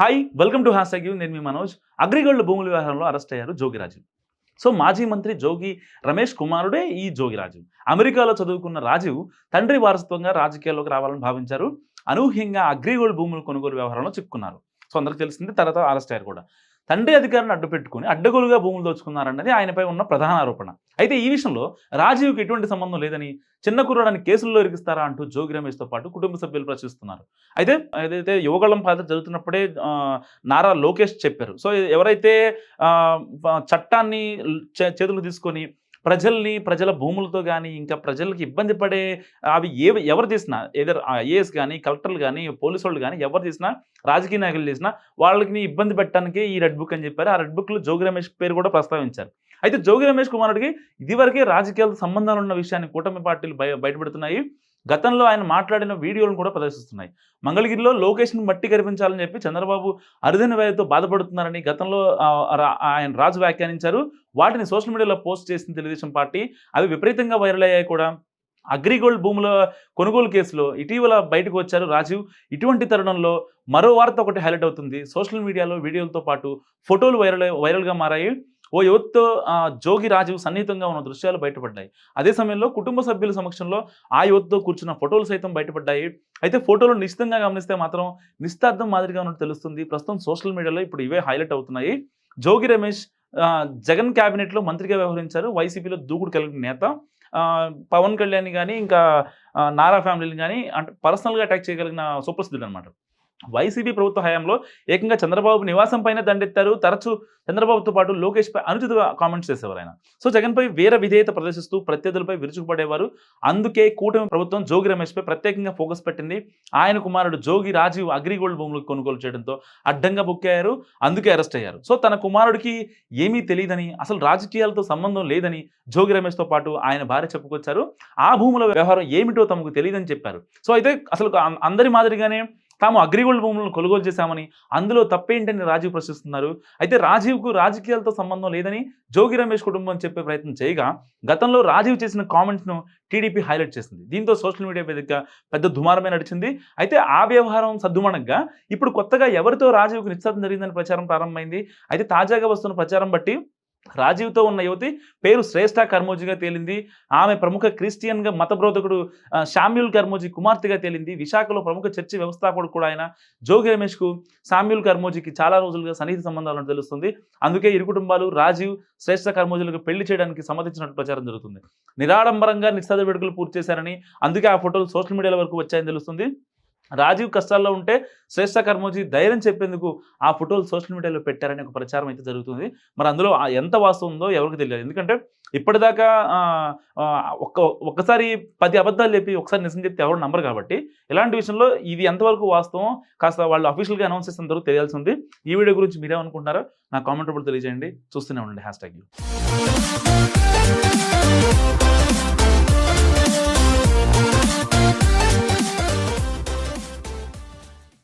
Hi welcome to hashtag నేను మీ మనోజ్. అగ్రిగోల్డ్ భూముల వ్యవహారంలో అరెస్ట్ అయ్యారు జోగిరాజు సో మాజీ మంత్రి జోగి రమేష్ కుమారుడే ఈ జోగిరాజు అమెరికాలో చదువుకున్న రాజీవ్ తండ్రి వారసత్వంగా రాజకీయాల్లోకి రావాలని భావించారు. అనూహ్యంగా అగ్రిగోల్డ్ భూముల కొనుగోలు వ్యవహారంలో చిక్కున్నారు. సో అందరికి తెలిసింది తర్వాత అరెస్ట్ అయ్యారు కూడా. తండ్రి అధికారాన్ని అడ్డు పెట్టుకుని అడ్డగోలుగా భూములు దోచుకున్నారన్నది ఆయనపై ఉన్న ప్రధాన ఆరోపణ. అయితే ఈ విషయంలో రాజీవ్కి ఎటువంటి సంబంధం లేదని చిన్న కుర్రాడని కేసుల్లో ఇరికిస్తారా అంటూ జోగి రమేష్తో పాటు కుటుంబ సభ్యులు ప్రశ్నిస్తున్నారు. అయితే ఏదైతే యువగళం పాత్ర జరుగుతున్నప్పుడే నారా లోకేష్ చెప్పారు. సో ఎవరైతే చట్టాన్ని చే- తీసుకొని ప్రజల్ని ప్రజల భూములతో కానీ ఇంకా ప్రజలకి ఇబ్బంది పడే అవి ఏ ఎవరు చేసినా ఏదర్ ఐఏఎస్ కానీ కలెక్టర్లు కానీ పోలీసు వాళ్ళు కానీ ఎవరు చేసినా రాజకీయ నాయకులు చేసినా వాళ్ళకి ఇబ్బంది పెట్టడానికి ఈ రెడ్ బుక్ అని చెప్పారు. ఆ రెడ్ బుక్లో జోగి రమేష్ పేరు కూడా ప్రస్తావించారు. అయితే జోగి రమేష్ కుమారుడికి ఇదివరకే రాజకీయాలతో సంబంధాలు ఉన్న విషయాన్ని కూటమి పార్టీలు బయ బయటపెడుతున్నాయి. గతంలో ఆయన మాట్లాడిన వీడియోలను కూడా ప్రదర్శిస్తున్నాయి. మంగళగిరిలో లోకేష్ను మట్టి కనిపించాలని చెప్పి చంద్రబాబు అరుదైన వ్యాధితో బాధపడుతున్నారని గతంలో ఆయన రాజు వ్యాఖ్యానించారు. వాటిని సోషల్ మీడియాలో పోస్ట్ చేసిన తెలుగుదేశం పార్టీ. అవి విపరీతంగా వైరల్ అయ్యాయి కూడా. అగ్రిగోల్డ్ భూముల కొనుగోలు కేసులో ఇటీవల బయటకు వచ్చారు రాజీవ్. ఇటువంటి తరుణంలో మరో వార్త ఒకటి హైలైట్ అవుతుంది. సోషల్ మీడియాలో వీడియోలతో పాటు ఫోటోలు వైరల్ వైరల్గా మారాయి. ఓ యువత్తో జోగి రాజీవ్ సన్నిహితంగా ఉన్న దృశ్యాలు బయటపడ్డాయి. అదే సమయంలో కుటుంబ సభ్యుల సమక్షంలో ఆ యువతతో కూర్చున్న ఫోటోలు సైతం బయటపడ్డాయి. అయితే ఫోటోలు నిశ్చితంగా గమనిస్తే మాత్రం నిస్తార్థం మాదిరిగా ఉన్నట్టు తెలుస్తుంది. ప్రస్తుతం సోషల్ మీడియాలో ఇప్పుడు ఇవే హైలైట్ అవుతున్నాయి. జోగి రమేష్ జగన్ క్యాబినెట్లో మంత్రిగా వ్యవహరించారు. వైసీపీలో దూకుడు కలిగిన నేత. పవన్ కళ్యాణ్ కానీ ఇంకా నారా ఫ్యామిలీని కానీ అంటే పర్సనల్గా అటాక్ చేయగలిగిన సుప్రసిద్ధుడు అనమాట వైసీపీ ప్రభుత్వ హయాంలో ఏకంగా చంద్రబాబు నివాసం పైన దండెత్తారు. తరచూ చంద్రబాబుతో పాటు లోకేష్ పై అనుచిత కామెంట్స్ చేసేవారు ఆయన. సో జగన్పై వీర విధేయత ప్రదర్శిస్తూ ప్రత్యర్థులపై విరుచుకుపడేవారు. అందుకే కూటమి ప్రభుత్వం జోగి రమేష్ పై ప్రత్యేకంగా ఫోకస్ పెట్టింది. ఆయన కుమారుడు జోగి రాజీవ్ అగ్రిగోల్డ్ భూములు కొనుగోలు చేయడంతో అడ్డంగా బుక్కారు అందుకే అరెస్ట్ అయ్యారు. సో తన కుమారుడికి ఏమీ తెలియదని అసలు రాజకీయాలతో సంబంధం లేదని జోగి రమేష్తో పాటు ఆయన భార్య చెప్పుకొచ్చారు. ఆ భూముల వ్యవహారం ఏమిటో తమకు తెలియదని చెప్పారు. సో అయితే అసలు అందరి మాదిరిగానే తాము అగ్రిగోల్డ్ భూములను కొనుగోలు చేశామని అందులో తప్పేంటని రాజీవ్ ప్రశ్నిస్తున్నారు. అయితే రాజీవ్కు రాజకీయాలతో సంబంధం లేదని జోగి రమేష్ కుటుంబం చెప్పే ప్రయత్నం చేయగా గతంలో రాజీవ్ చేసిన కామెంట్స్ను టీడీపీ హైలైట్ చేసింది. దీంతో సోషల్ మీడియా వేదిక పెద్ద దుమారమే నడిచింది. అయితే ఆ వ్యవహారం సద్దుమణగ్గా ఇప్పుడు కొత్తగా ఎవరితో రాజీవ్కు నిశ్చితం జరిగిందని ప్రచారం ప్రారంభమైంది. అయితే తాజాగా వస్తున్న ప్రచారం బట్టి రాజీవ్తో ఉన్న యువతి పేరు శ్రేష్ఠ కర్మోజీగా తేలింది. ఆమె ప్రముఖ క్రిస్టియన్గా మతబోధకుడు ఆ, శామ్యూల్ కర్మోజీ కుమార్తెగా తేలింది. విశాఖలో ప్రముఖ చర్చి వ్యవస్థాపకుడు కూడా ఆయన. జోగి రమేష్కు శామ్యూల్ కర్మోజీకి చాలా రోజులుగా సన్నిహిత సంబంధాలు తెలుస్తుంది. అందుకే ఇరు కుటుంబాలు రాజీవ్ శ్రేష్ఠ కర్మోజీలకు పెళ్ళి చేయడానికి సమ్మతించినట్టు ప్రచారం జరుగుతుంది. నిరాడంబరంగా నిశ్చాద వేడుకలు పూర్తి చేశారని అందుకే ఆ ఫోటోలు సోషల్ మీడియాల వరకు వచ్చాయని తెలుస్తుంది. రాజీవ్ కష్టాల్లో ఉంటే శ్రేష్ఠ కర్మోజీ ధైర్యం చెప్పేందుకు ఆ ఫోటోలు సోషల్ మీడియాలో పెట్టారనే ఒక ప్రచారం అయితే జరుగుతుంది. మరి అందులో ఎంత వాస్తవం ఉందో ఎవరికి తెలియదు. ఎందుకంటే ఇప్పటిదాకా ఒక్క ఒక్కసారి పది అబద్ధాలు చెప్పి ఒకసారి నిజం చెప్తే ఎవరు నమ్మరు కాబట్టి ఇలాంటి విషయంలో ఇది ఎంతవరకు వాస్తవం? కాస్త వాళ్ళు అఫీషియల్గా అనౌన్స్ చేసిన తర్వాత తెలియాల్సి ఉంది. ఈ వీడియో గురించి మీరేమనుకుంటున్నారో నా కామెంట్ రూపంలో తెలియజేయండి. చూస్తూనే ఉండండి. Hash tag